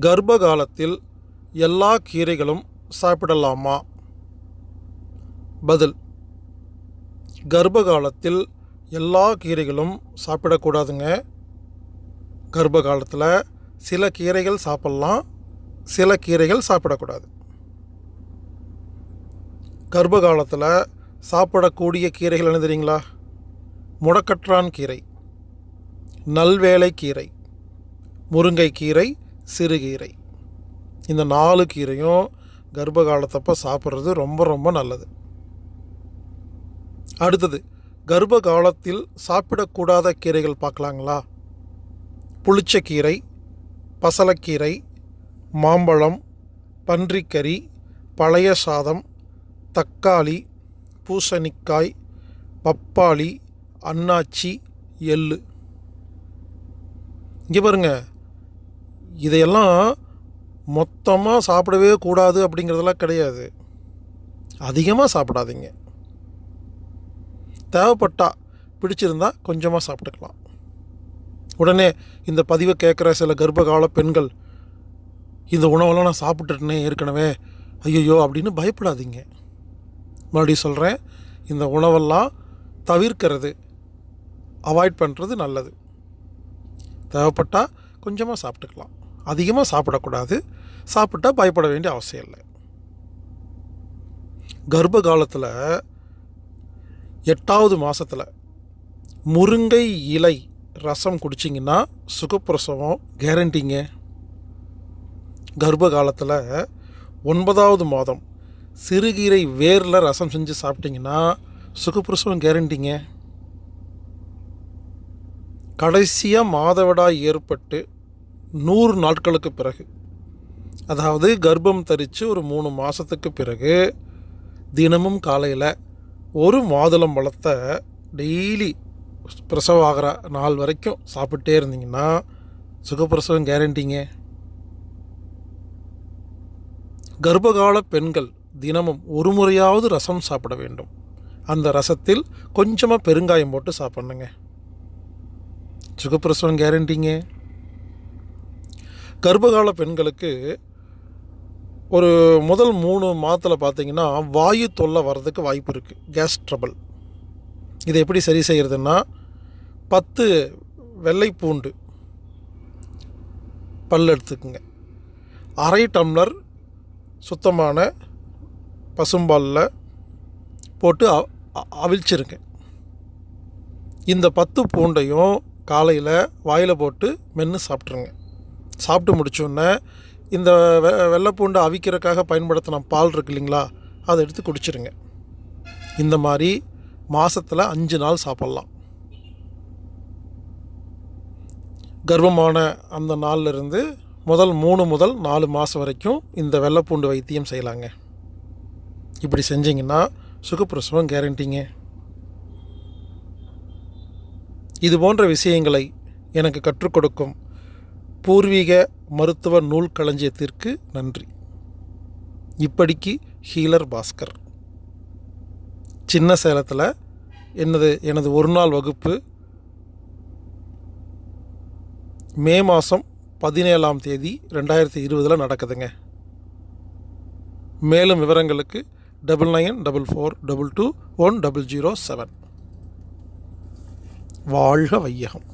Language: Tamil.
கர்ப்ப காலத்தில் எல்லா கீரைகளும் சாப்பிடலாமா? பதில் கர்ப்ப காலத்தில் எல்லா கீரைகளும் சாப்பிடக்கூடாதுங்க. கர்ப்ப காலத்தில் சில கீரைகள் சாப்பிட்லாம் சில கீரைகள் சாப்பிடக்கூடாது. கர்ப்ப காலத்தில் சாப்பிடக்கூடிய கீரைகள் என்ன தெரியுங்களா? முடக்கற்றான் கீரை நல்வேலை கீரை முருங்கைக்கீரை சிறுகீரை இந்த நாலு கீரையும் கர்ப்ப காலத்தப்போ சாப்பிட்றது ரொம்ப ரொம்ப நல்லது. அடுத்தது கர்ப்ப காலத்தில் சாப்பிடக்கூடாத கீரைகள் பார்க்கலாங்களா? புளிச்சக்கீரை பசலக்கீரை மாம்பழம் பன்றிக்கறி பழைய சாதம் தக்காளி பூசணிக்காய் பப்பாளி அன்னாச்சி எள்ளு. இங்கே பாருங்க இதையெல்லாம் மொத்தமாக சாப்பிடவே கூடாது அப்படிங்கிறதெல்லாம் கிடையாது. அதிகமாக சாப்பிடாதீங்க. தேவைப்பட்டா பிடிச்சிருந்தா கொஞ்சமாக சாப்பிட்டுக்கலாம். உடனே இந்த பதிவை கேட்குற சில கர்ப்பகால பெண்கள் இந்த உணவெல்லாம் நான் சாப்பிட்டுட்டேனே ஏற்கனவே ஐயோ அப்படின்னு பயப்படாதீங்க. மறுபடியும் சொல்கிறேன் இந்த உணவெல்லாம் தவிர்க்கிறது அவாய்ட் பண்ணுறது நல்லது. தேவைப்பட்டால் கொஞ்சமாக சாப்பிட்டுக்கலாம். அதிகமாக சாப்பிடக்கூடாது. சாப்பிட்டா பயப்பட வேண்டிய அவசியம் இல்லை. கர்ப்ப காலத்தில் எட்டாவது மாதத்தில் முருங்கை இலை ரசம் குடிச்சிங்கன்னா சுகப்பிரசவம் கேரண்டிங்க. கர்ப்ப காலத்தில் ஒன்பதாவது மாதம் சிறுகீரை வேரில் ரசம் செஞ்சு சாப்பிட்டிங்கன்னா சுகப்பிரசவம் கேரண்டிங்க. கடைசியாக மாதவிடாய் ஏற்பட்டு நூறு நாட்களுக்கு பிறகு. அதாவது கர்ப்பம் தரித்து ஒரு மூணு மாதத்துக்கு பிறகு தினமும் காலையில் ஒரு மாதுளம் பழத்தை டெய்லி பிரசவம் ஆகிற நாள் வரைக்கும் சாப்பிட்டே இருந்தீங்கன்னா சுகப்பிரசவம் கேரண்டிங்க. கர்ப்பகால பெண்கள் தினமும் ஒரு முறையாவது ரசம் சாப்பிட வேண்டும். அந்த ரசத்தில் கொஞ்சமாக பெருங்காயம் போட்டு சாப்பிட்ணுங்க. சுகப்பிரசவம் கேரண்டிங்க. கர்ப்பகால பெண்களுக்கு ஒரு முதல் மூணு மாதத்தில் பார்த்தீங்கன்னா வாயு தொல்லை வர்றதுக்கு வாய்ப்பு இருக்குது கேஸ் ட்ரபிள் இதை எப்படி சரி செய்கிறதுன்னா பத்து வெள்ளை பூண்டு பல் எடுத்துக்குங்க. அரை டம்ளர் சுத்தமான பசும்பாலில் போட்டு அ- அ- அவிழ்ச்சிருங்க. இந்த பத்து பூண்டையும் காலையில் வாயில் போட்டு மென்று சாப்பிட்ருங்க சாப்பிட்டு முடிச்சோடனே இந்த வெ வெள்ளைப்பூண்டை அவிக்கிறதுக்காக பயன்படுத்தின பால் இருக்கு இல்லைங்களா அதை எடுத்து குடிச்சிருங்க. இந்த மாதிரி மாதத்தில் அஞ்சு நாள் சாப்பிட்லாம். கர்ப்பமான அந்த நாள்ல இருந்து முதல் மூணு முதல் நாலு மாதம் வரைக்கும் இந்த வெள்ளைப்பூண்டு வைத்தியம் செய்யலாங்க. இப்படி செஞ்சிங்கன்னா சுகப்பிரசவம் கேரண்டிங்க. இது போன்ற விஷயங்களை எனக்கு கற்றுக் கொடுக்கும் பூர்வீக மருத்துவ நூல் களஞ்சியத்திற்கு நன்றி. இப்படிக்கு ஹீலர் பாஸ்கர். சின்ன சேலத்தில் எனது எனது ஒரு நாள் வகுப்பு மே மாதம் பதினேழாம் தேதி ரெண்டாயிரத்தி இருபதில் நடக்குதுங்க. மேலும் விவரங்களுக்கு double nine double four double two one double zero seven வாழ்க வையகம்.